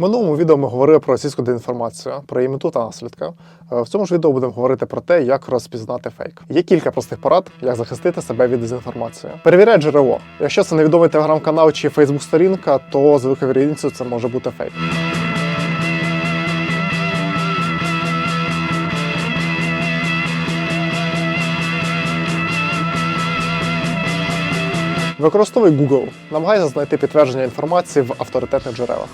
Минулому відео ми говорили про російську деінформацію, про її мету та наслідки. Е, В цьому ж відео будемо говорити про те, як розпізнати фейк. Є кілька простих порад, як захистити себе від дезінформації. Перевіряй джерело. Якщо це невідомий телеграм-канал чи фейсбук-сторінка, то з великою вірогідністю це може бути фейк. Використовуй Google. Намагайся знайти підтвердження інформації в авторитетних джерелах.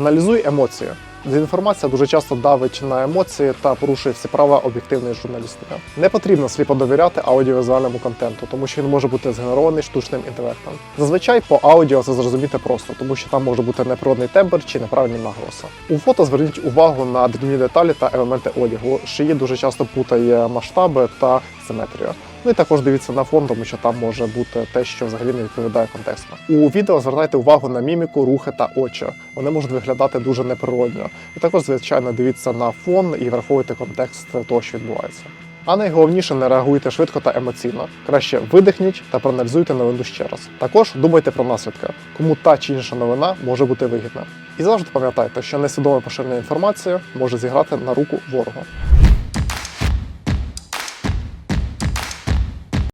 Аналізуй емоції. Дезінформація дуже часто давить на емоції та порушує всі права об'єктивної журналістики. Не потрібно сліпо довіряти аудіовізуальному контенту, тому що він може бути згенерований штучним інтелектом. Зазвичай по аудіо це зрозуміти просто, тому що там може бути неприродний тембр чи неправильні наголоси. У фото зверніть увагу на дрібні деталі та елементи одягу. Шиї дуже часто путає масштаби та симетрію. Ну і також дивіться на фон, тому що там може бути те, що взагалі не відповідає контексту. У відео звертайте увагу на міміку, рухи та очі. Вони можуть виглядати дуже неприродньо. І також, звичайно, дивіться на фон і враховуйте контекст того, що відбувається. А найголовніше не реагуйте швидко та емоційно. Краще видихніть та проаналізуйте новину ще раз. Також думайте про наслідки, кому та чи інша новина може бути вигідна. І завжди пам'ятайте, що несвідоме поширення інформації може зіграти на руку ворогу.